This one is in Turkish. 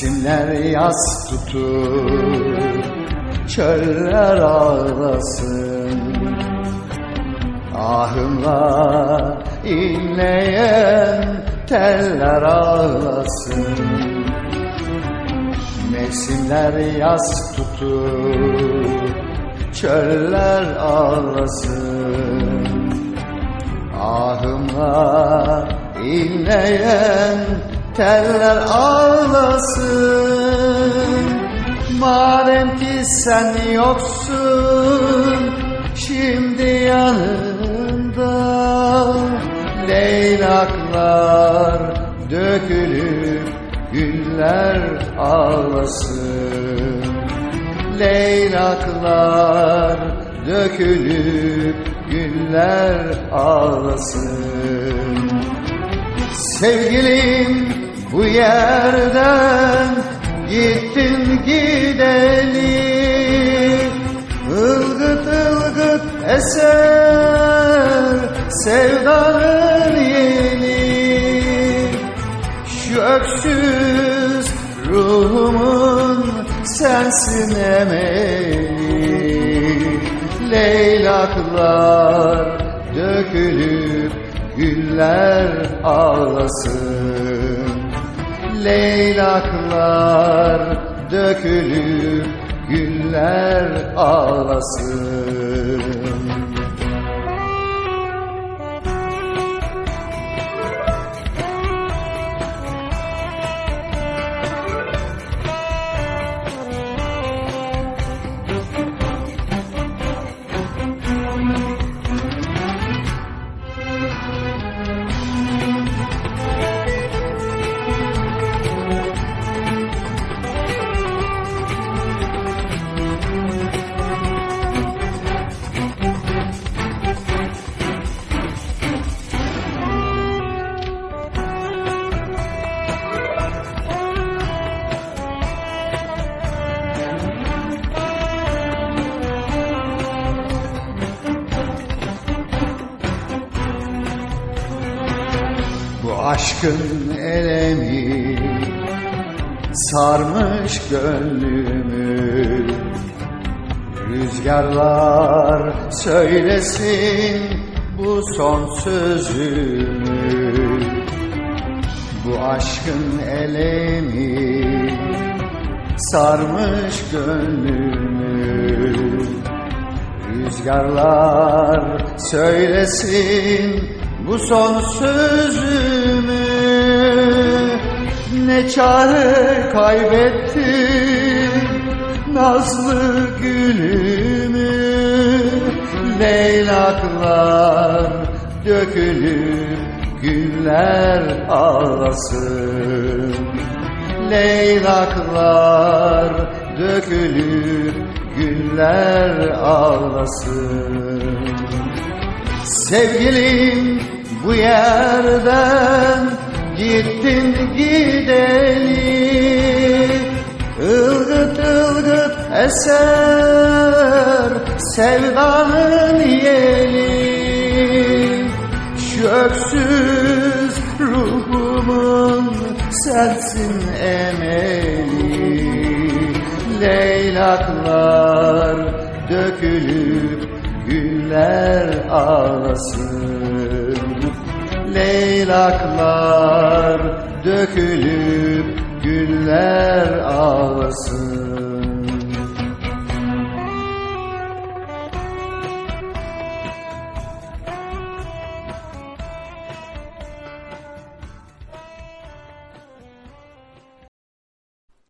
Mevsimler yaz tutur Çöller ağlasın. Ahımla inleyen teller ağlasın. Mevsimler yaz tutur Çöller ağlasın. Ahımla inleyen teller ağlasın. Madem ki sen yoksun şimdi yanında Leylaklar dökülüp güller ağlasın. Leylaklar dökülüp güller ağlasın. Sevgilim bu yerden gittin gideli Ilgıt ılgıt eser sevdanın yeli Şu öksüz ruhumun sensin emeli. Leylaklar dökülüp güller ağlasın Leylaklar dökülüp güller ağlasın aşkın elemi sarmış gönlümü. Rüzgarlar söylesin bu son sözümü. Bu aşkın elemi sarmış gönlümü. Rüzgarlar söylesin bu son sözümü Ne çare kaybettim nazlı gülümü Leylaklar dökülüp güller ağlasın. Leylaklar dökülüp güller ağlasın. Sevgilim bu yerden gittin gideli Ilgıt ılgıt eser sevdanın yeli Şu öksüz ruhumun sensin emeli Leylaklar dökülüp güller ağlasın Leylaklar dökülüp güller ağlasın